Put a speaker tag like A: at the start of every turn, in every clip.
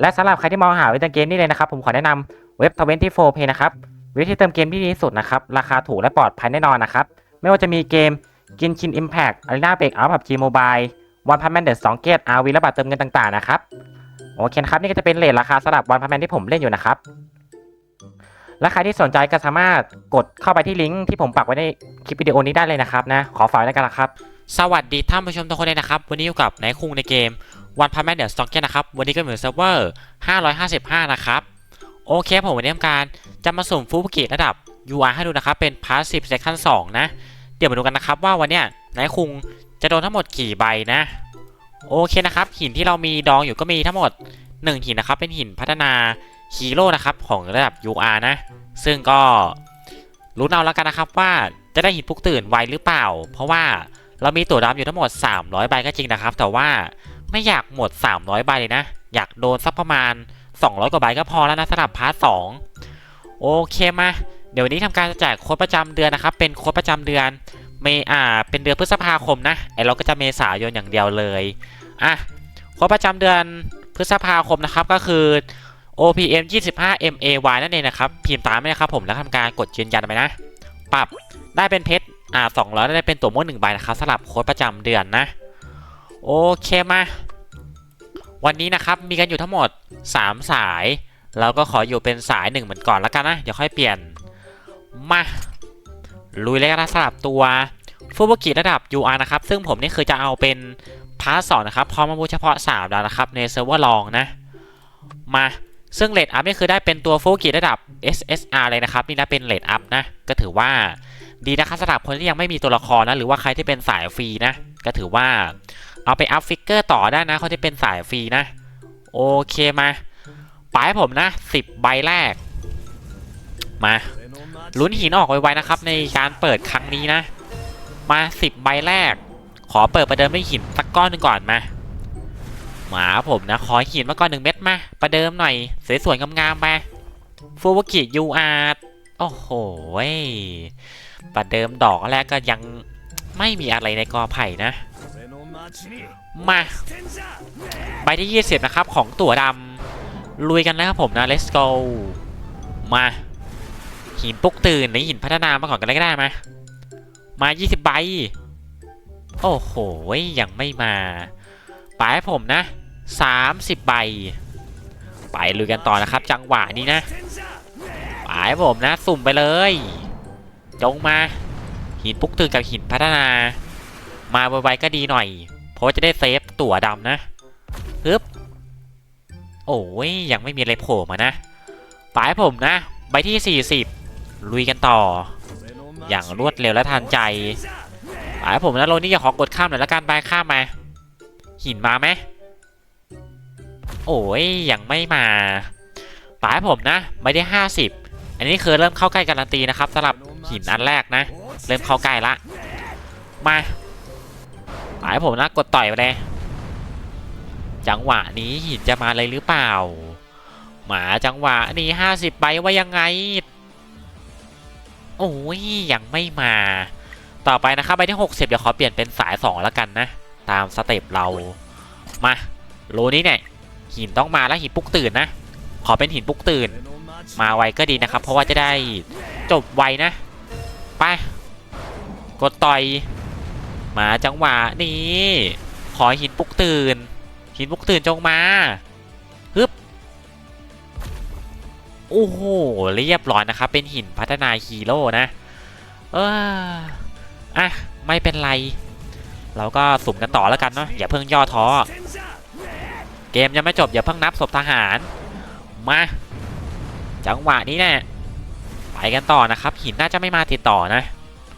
A: และสำหรับใครที่มองหาเว็บเติมเกมนี่เลยนะครับ ผมขอแนะนำเว็บ 24 Pay นะครับเว็บที่เติมเกมที่ดีที่สุดนะครับ ราคาถูกและปลอดภัยแน่นอนนะครับ ไม่ว่าจะมีเกมกินชิน Impact Arena Break Out PUBG Mobile One Punch Man The Song Gate RV และบัตรเติมเงินต่างๆนะครับโอเคครับนี่ก็จะเป็นเลทราคาสำหรับ One Punch Man ที่ผมเล่นอยู่นะครับและใครที่สนใจก็สามารถกดเข้าไปที่ลิงก์ที่ผมปักไว้ในคลิปวิดีโอนี้ได้เลยนะครับนะขอฝากไว้ด้วยกันละครับ
B: สวัสดีท่านผู้ชมทุกคนเลยนะครับ วันนี้อยู่กับนายคุงในเกม One Punch Man The Stalker นะครับ วันนี้ก็เหมือนเซิร์ฟเวอร์ 555 นะครับ โอเคผมวันนี้ทำการจะมาสุ่มฟูบุกิระดับ UI ให้ดูนะครับ เป็น Passive Second 2นะ เดี๋ยวมาดูกันนะครับว่าวันเนี้ยนายคุงจะโดนทั้งหมดกี่ใบนะ โอเคนะครับ หินที่เรามีดองอยู่ก็มีทั้งหมด 1 หินนะครับ เป็นหินพัฒนาฮีโร่นะครับของระดับ UR นะ ซึ่งก็รู้นเอาแล้วกันนะครับว่าจะได้หินปลุกตื่นไวหรือเปล่า เพราะว่าเรามีตัวดำอยู่ทั้งหมด 300 ใบก็จริงนะครับ แต่ว่า ไม่อยากหมด 300 ใบเลยนะ อยากโดนสักประมาณ 200 กว่าใบก็พอแล้วนะสำหรับพาร์ท2โอเคมา เดี๋ยวนี้ทำการจะแจกโค้ดประจำเดือนนะครับ เป็นโค้ดประจำเดือนเมอ่า เป็นเดือนพฤษภาคมนะ ไอเราก็จะเมษายนอย่างเดียวเลย อะ โค้ดประจำเดือนพฤษภาคมนะครับก็คือ OPM 25 MAY นั่นเองนะครับ พิมพ์ตามไปนะครับผมแล้วทำการกดยืนยันไปนะ ปรับได้เป็นเพชรอ่าสองร้อยได้เป็นตัวม่วงหนึ่งใบนะครับสำหรับโค้ดประจำเดือนนะ โอเคมา วันนี้นะครับมีกันอยู่ทั้งหมด 3 สาย เราก็ขออยู่เป็นสายหนึ่งเหมือนก่อนแล้วกันนะเดี๋ยวค่อยเปลี่ยน มาลุยเลยกันะสำหรับตัวฟูบุกิระดับ UR นะครับ ซึ่งผมนี่คือจะเอาเป็นพาร์ทสอนะครับพร้อมมาบูเฉพาะ 3 ดาวนะครับ ในเซิร์ฟเวอร์ลองนะ มาซึ่งเลดอัพนี่คือได้เป็นตัวฟูบุกิระดับ SSR เลยนะครับ นี่นะเป็นเลดอัพนะ ก็ถือว่าดีนะครับสำหรับคนที่ยังไม่มีตัวละครนะหรือว่าใครที่เป็นสายฟรีนะ ก็ถือว่า เอาไปอัพฟิกเกอร์ต่อได้นะคนที่เป็นสายฟรีนะ โอเคมาปให้ผมนะ10ใบแรก มาลุ้นหินออกไวๆนะครับ ในการเปิดครั้งนี้นะ มา10ใบแรก ขอเปิดประเดิมด้วยหินสักก้อนหนึ่งก่อนมาหมาผมนะ ขอหินมาก่อนหนึ่งเม็ดมา ประเดิมหน่อยสวยๆงามๆมาฟูวากิยูอาร์โอ้โหประเดิมดอกแรกก็ยังไม่มีอะไรในกอไผ่นะ มาใบที่ 20 นะครับ ของตั๋วดำลุยกันนะครับผมนะ let's go มาหินปุกตื่นหรือหินพัฒนามาก่อนกันเลยก็ได้มามา 20 ใบ โอ้โห ยังไม่มาไปให้ผมนะ 30 ใบ ไปลุยกันต่อนะครับ จังหวะนี้นะไปให้ผมนะ สุ่มไปเลย จงมา หินปุกตื่นกับหินพัฒนา มาไวๆก็ดีหน่อย ราะว่าจะได้เซฟตั๋วดำนะฮึบโอ้ยยังไม่มีอะไรโผล่มานะไปให้ผมนะ ใบที่ 40 ลุยกันต่อ อย่างรวดเร็วและทันใจไปให้ผมนะโรนี่อย่าขอกดข้ามหน่อยละกันไปข้ามมา หินมาไหมโอ้ยยังไม่มาไปให้ผมนะใบที่ 50 อันนี้คือเริ่มเข้าใกล้การันตีนะครับสำหรับหินอันแรกนะ เริ่มเข้าใกล้ละ มา หมายผมนะกดต่อยไปเลยจังหวะนี้หินจะมาเลยหรือเปล่า หมาจังหวะนี้ห้าสิบใบว่ายังไง โอ้ยยังไม่มา ต่อไปนะครับใบที่60เดี๋ยวขอเปลี่ยนเป็นสาย2แล้วกันนะ ตามสเต็ปเรา มาโลนี้เนี่ยหินต้องมาแล้วหินปุกตื่นนะ ขอเป็นหินปุกตื่น มาไวก็ดีนะครับ เพราะว่าจะได้จบไวนะ ไป กดต่อย มาจังหวะนี้ ขอหินปลุกตื่น หินปลุกตื่นจงมาฮึบโอ้โหเรียบร้อยนะครับ เป็นหินพัฒนาฮีโร่นะ เอออะ ไม่เป็นไร เราก็สุ่มกันต่อแล้วกันเนาะอย่าเพิ่งย่อท้อ เกมยังไม่จบอย่าเพิ่งนับศพทหาร มา จังหวะนี้เนี่ยไปกันต่อนะครับ หินน่าจะไม่มาติดต่อนะ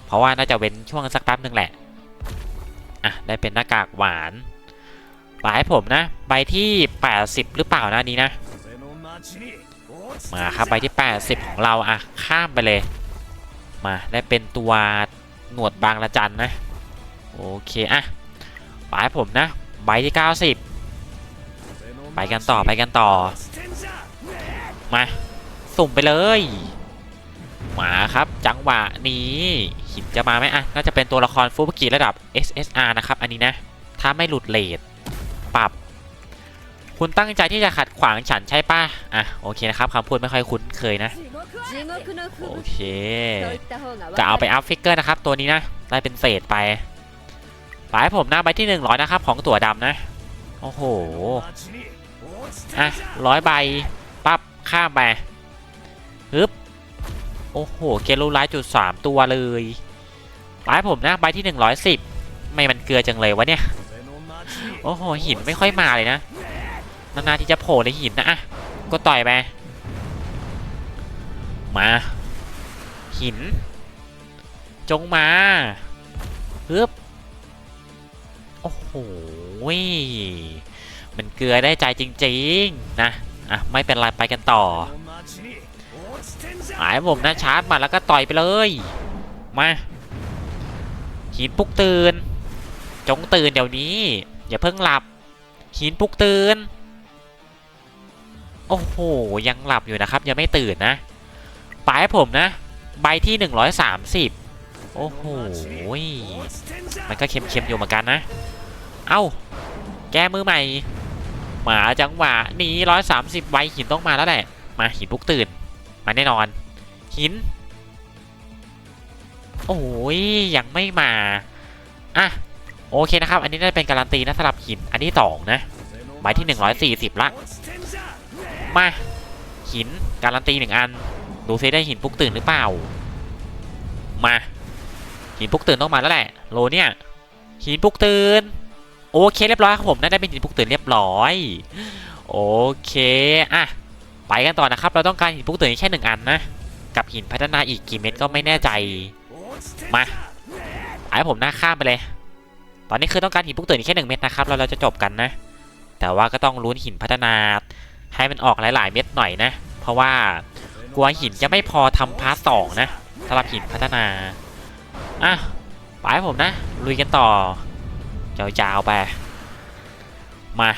B: เพราะว่าน่าจะเว้นช่วงสักแป๊บหนึ่งแหละ อะได้เป็นหน้ากากหวานปาให้ผมนะ ใบที่ 80 หรือเปล่านะนี้นะ มาครับใบที่ 80 ของเราอะข้ามไปเลย มาได้เป็นตัวหนวดบางละจันนะ โอเคอะปาให้ผมนะ ใบที่ 90 ไปกันต่อไปกันต่อ มา สุ่มไปเลย มาครับ จังหวะนี้หินจะมาไหมอะน่าจะเป็นตัวละครฟูบกิระดับ SSR นะครับ อันนี้นะ ถ้าไม่หลุดเลดปรับ คุณตั้งใจที่จะขัดขวางฉันใช่ป่ะ อะ โอเคนะครับคำพูดไม่ค่อยคุ้นเคยนะ โอเค จะเอาไปอัพฟิกเกอร์นะครับ ตัวนี้นะ ได้เป็นเศษไปไปผมหน้าใบที่ 100 นะครับ ของตัวดำนะ โอ้โห อะร้อยใบปั๊บข้ามไป โอ้โห เกลูไลท์จุดสามตัวเลยไปผมนะใบที่110ไม่มันเกลือจังเลยวะเนี่ย โอ้โห หินไม่ค่อยมาเลยนะนานๆที่จะโผล่ในหินนะอะก็ต่อยไปมา หิน จงมาฮึบโอ้โหมันเกลือได้ใจจริง ๆ นะ อะ ไม่เป็นไรไปกันต่อ หายผมนะชาร์จมาแล้วก็ต่อยไปเลย มาหินปลุกตื่น จงตื่นเดี๋ยวนี้ อย่าเพิ่งหลับหินปลุกตื่น โอ้โห ยังหลับอยู่นะครับ ยังไม่ตื่นนะปลายผมนะ ใบที่ 130 โอ้โห มันก็เค็มๆอยู่เหมือนกันนะ เอ้า แก้มือใหม่ หมาจังหวะนี้130 ใบหินต้องมาแล้วแหละ มาหินปลุกตื่น มาแน่นอน หิน โอ้ยยังไม่มา อะ โอเคนะครับ อันนี้น่าจะเป็นการันตีนะสำหรับหิน อันที่สองนะใบที่ 140 ละ มา หินการันตีหนึ่งอัน ดูซิได้หินปลุกตื่นหรือเปล่า มา หินปลุกตื่นต้องมาแล้วแหละ โลเนี่ย หินปลุกตื่น โอเคเรียบร้อยครับผมน่าได้เป็นหินปลุกตื่นเรียบร้อย โอเค อะ ไปกันต่อนะครับ เราต้องการหินปลุกตื่นแค่หนึ่งอันนะ กับหินพัฒนาอีกกี่เม็ดก็ไม่แน่ใจ มาไอ้ผมหน้าข้ามไปเลย ตอนนี้คือต้องการหินปลุกตื่นแค่หนึ่งเม็ดนะครับแล้วเราจะจบกันนะ แต่ว่าก็ต้องลุ้นหินพัฒนา ให้มันออกหลาย ๆ เม็ดหน่อยนะ เพราะว่ากลัวหินจะไม่พอทำพาร์ทสองนะสำหรับหินพัฒนา อะไปให้ผมนะ ลุยกันต่อยาวๆไป มา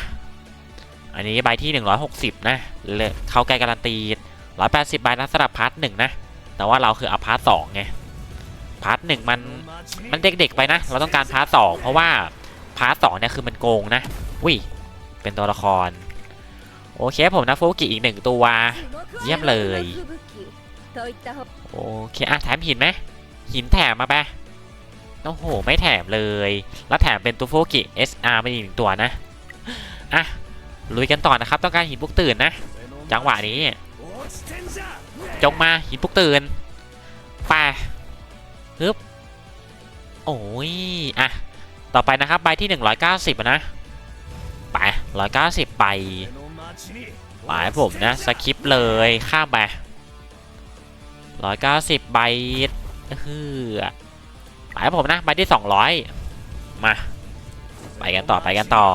B: อันนี้ใบที่ 160 นะเลยเข้าใกล้การันตี ร้อยแปดสิบใบนะสำหรับพาร์ทหนึ่งนะ แต่ว่าเราคืออพาร์ทสองไง พาร์ทหนึ่งมันมันเด็กๆไปนะ เราต้องการพาร์ทสองเพราะว่าพาร์ทสองเนี่ยคือมันโกงนะวิ่ยเป็นตัวละคร โอเคผมนะโฟกิอีกหนึ่งตัว เยี่ยมเลย โอเคอะแถมหินไหมหินแถมมาไปโอ้โห ไม่แถมเลย แล้วแถมเป็นตัวโฟกิ SR มาอีกหนึ่งตัวนะ อะ ลุยกันต่อนะครับ ต้องการหินบุกตื่นนะ จังหวะนี้ จงมาหินพวกตื่นไปฮึบโอ้ยอะต่อไปนะครับใบที่ 190อะนะไป190ใบหมายผมนะสคิปเลยข้ามไปร้อยเก้าสิบใบเฮือหมายผมนะใบที่สองร้อยมาไปกันต่อไปกันต่อ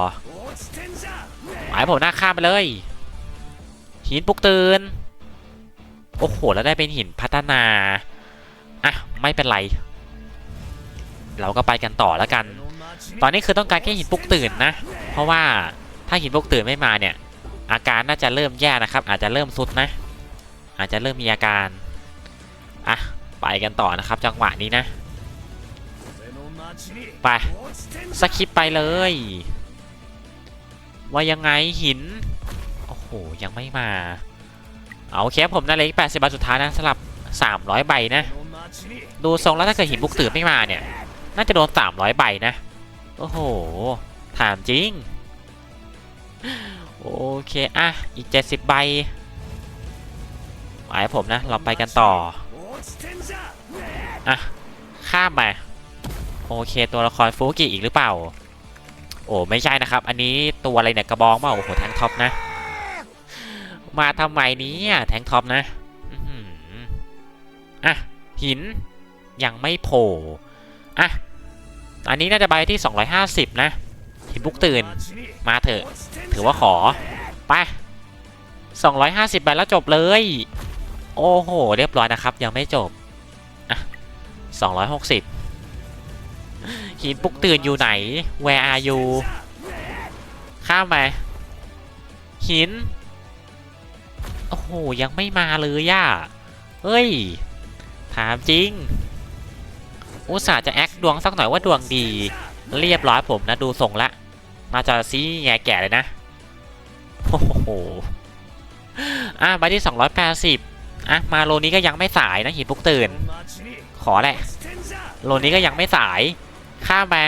B: หมายผมน้าข้ามไปเลยหินปลุกตื่น โอ้โห แล้วได้เป็นหินพัฒนา อะ ไม่เป็นไร เราก็ไปกันต่อแล้วกัน ตอนนี้คือต้องการแค่หินปลุกตื่นนะ เพราะว่าถ้าหินปลุกตื่นไม่มาเนี่ย อาการน่าจะเริ่มแย่นะครับ อาจจะเริ่มสุดนะ อาจจะเริ่มมีอาการ อะ ไปกันต่อนะครับ จังหวะนี้นะ ไปสคิปไปเลย ว่ายังไงหิน โอ้โห ยังไม่มา เอาโอเคครับผมนาเล็ก80บาทสุดท้ายนะสลับ300ใบนะ ดูทรงแล้วถ้าเกิดหินบุกตื่นไม่มาเนี่ย น่าจะโดน300ใบนะ โอ้โห ถามจริง โอเคอะอีก70ใบหมายผมนะ เราไปกันต่อ อะ ข้ามไปโอเคตัวละครฟูกิอีกหรือเปล่า โอ้ไม่ใช่นะครับ อันนี้ตัวอะไรเนี่ย กระบองเปล่าโอ้โหแทงท็อปนะ มาทำไมเนี้แทงท็อปนะอะ หินยังไม่โผล่อะ อันนี้น่าจะใบที่ 250 นะ หินบุกตื่น มาเถอะ ถือว่าขอ ไป 250 ใบแล้วจบเลย โอ้โห เรียบร้อยนะครับ ยังไม่จบ อะ 260 หินปุกตื่นอยู่ไหน Where are you ข้ามไปหิน โอ้โห ยังไม่มาเลยย่าเฮ้ย ถามจริง อุตส่าห์จะแอคดวงสักหน่อยว่าดวงดี เรียบร้อยผมนะดูทรงละน่าจะซีแง่แก่เลยนะ โอ้โห อะใบที่ 280 อะ มาโลนี้ก็ยังไม่สายนะหินปุกตื่น ขอแหละ โลนี้ก็ยังไม่สาย ข้ามมา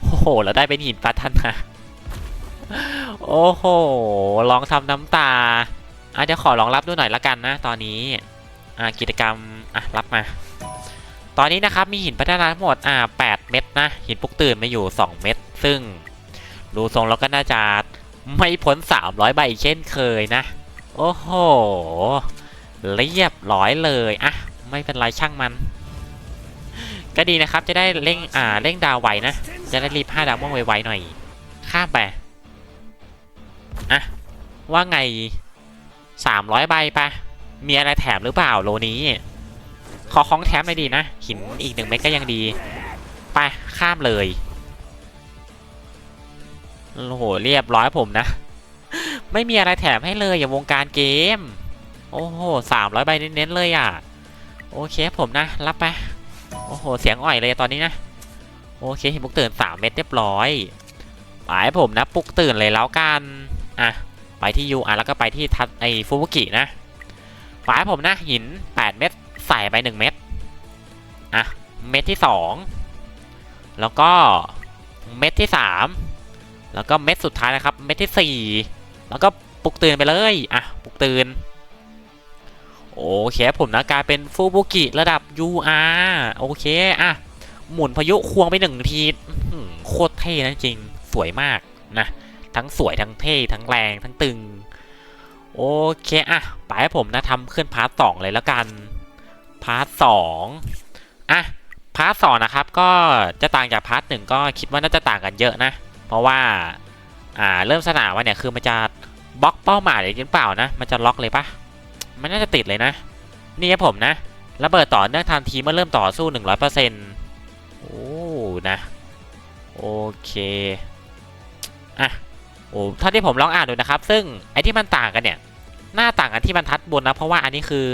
B: โอ้โห แล้วได้เป็นหินพัฒนาโอ้โห ลองทำน้ำตา อะเดี๋ยวขอลองรับดูหน่อยละกันนะ ตอนนี้อะกิจกรรมอะรับมา ตอนนี้นะครับมีหินพัฒนาทั้งหมดอะ8เม็ดนะ หินปลุกตื่นมาอยู่ 2 เม็ดซึ่งดูทรงแล้วก็น่าจะไม่พ้น 300 ใบเช่นเคยนะ โอ้โห เรียบร้อยเลยอะไม่เป็นไรช่างมัน ก็ดีนะครับจะได้เร่งอ่าเร่งดาวไวนะ จะได้รีบห้าดาวม่วงไวๆหน่อย ข้ามไปอะว่าไง 300 ใบปะมีอะไรแถมหรือเปล่าโลนี้ ขอของแถมหน่อยดีนะ หินอีกหนึ่งเม็ดก็ยังดี ไป ข้ามเลย โอ้โห เรียบร้อยผมนะ ไม่มีอะไรแถมให้เลยอย่าวงการเกม โอ้โหสามร้อยใบเน้นๆเลยอะ โอเคผมนะ รับไป โอ้โห เสียงอ่อยเลยตอนนี้นะ โอเคเห็นปลุกตื่นสามเม็ดเรียบร้อย ไปผมนะปลุกตื่นเลยแล้วกัน อะ ไปที่ยูอะแล้วก็ไปที่ทัดไอฟูบุกินะไปผมนะหิน 8 เม็ดใส่ไป 1 เม็ดอะ เม็ดที่ 2 แล้วก็เม็ดที่ 3 แล้วก็เม็ดสุดท้ายนะครับ เม็ดที่ 4 แล้วก็ปลุกตื่นไปเลย อะ ปลุกตื่น โอเคผมนะกลายเป็นฟูบุกิระดับ UR โอเค อะ หมุนพายุควงไปหนึ่งทีโคตรเท่นะจริง สวยมากนะ ทั้งสวยทั้งเท่ทั้งแรงทั้งตึง โอเคอะไปให้ผมนะทำขึ้นพาร์ทสองเลยแล้วกัน พาร์ทสองอะพาร์ทสองนะครับก็จะต่างจากพาร์ทหนึ่งก็คิดว่าน่าจะต่างกันเยอะนะ เพราะว่าอ่าเริ่มสนามว่าเนี่ยคือมันจะบล็อกเป้าหมายเลยหรือเปล่านะ มันจะล็อกเลยปะมันน่าจะติดเลยนะ นี่ครับผมนะระเบิดต่อเนื่องทันทีเมื่อเริ่มต่อสู้ 100%โอ้นะ โอเค อะ โอ้ถ้าที่ผมลองอ่านดูนะครับ ซึ่งไอ้ที่มันต่างกันเนี่ย หน้าต่างกันที่บรรทัดบนนะ เพราะว่าอันนี้คือ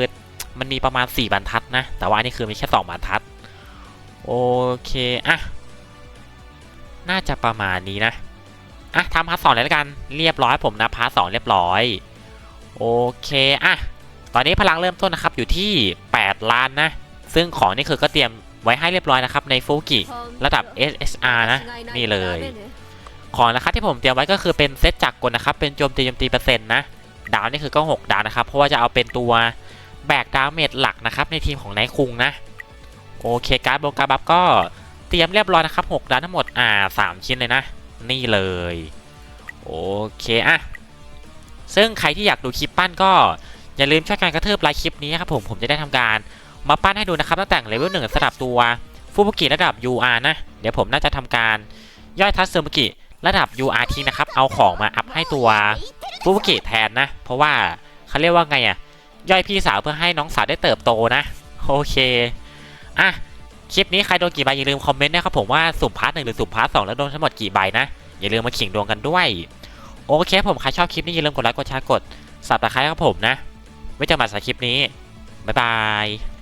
B: มันมีประมาณ 4 บรรทัดนะ แต่ว่าอันนี้คือมีแค่2บรรทัด โอเค อะ น่าจะประมาณนี้นะ อะทำพาร์ทสองเลยแล้วกัน เรียบร้อยผมนะพาร์ทสองเรียบร้อย โอเค อะ ตอนนี้พลังเริ่มต้นนะครับอยู่ที่ 8 ล้านนะ ซึ่งของนี่คือก็เตรียมไว้ให้เรียบร้อยนะครับในฟูกิระดับ SSR นะ นี่เลย ของนะครับที่ผมเตรียมไว้ก็คือเป็นเซตจักรกลนะครับ เป็นโจมตีโจมตีเปอร์เซ็นต์นะดาวนี่คือก็ 6 ดาวนะครับ เพราะว่าจะเอาเป็นตัวแบกดาวเมจหลักนะครับ ในทีมของไนคุงนะโอเคการ์ดโบการ์บัฟก็เตรียมเรียบร้อยนะครับ 6 ดาวทั้งหมดอ่า3ชิ้นเลยนะ นี่เลยโอเคอะซึ่งใครที่อยากดูคลิปปั้นก็อย่าลืมช่วยกันกระเทิบไลค์คลิปนี้ครับผมผมจะได้ทำการมาปั้นให้ดูนะครับตั้งแต่เลเวลหนึ่งสำหรับตัวฟูบุกิระดับ UR นะ เดี๋ยวผมน่าจะทำการย่อยทัสเซอร์บุกิ ระดับ UR ทีนะครับ เอาของมาอัพให้ตัวฟูบุกิแทนนะ เพราะว่าเขาเรียกว่าไงอะย่อยพี่สาวเพื่อให้น้องสาวได้เติบโตนะ โอเค อะ คลิปนี้ใครโดนกี่ใบอย่าลืมคอมเมนต์นะครับผมว่าสุ่มพาร์ทหนึ่งหรือสุ่มพาร์ทสองแล้วโดนทั้งหมดกี่ใบนะ อย่าลืมมาขิงดวงกันด้วย โอเคผมใครชอบคลิปนี้อย่าลืมกดไลค์กดแชร์กดสับตะไคร้ครับผมนะ ไว้เจอกันใหม่สคลิปนี้บ๊ายบาย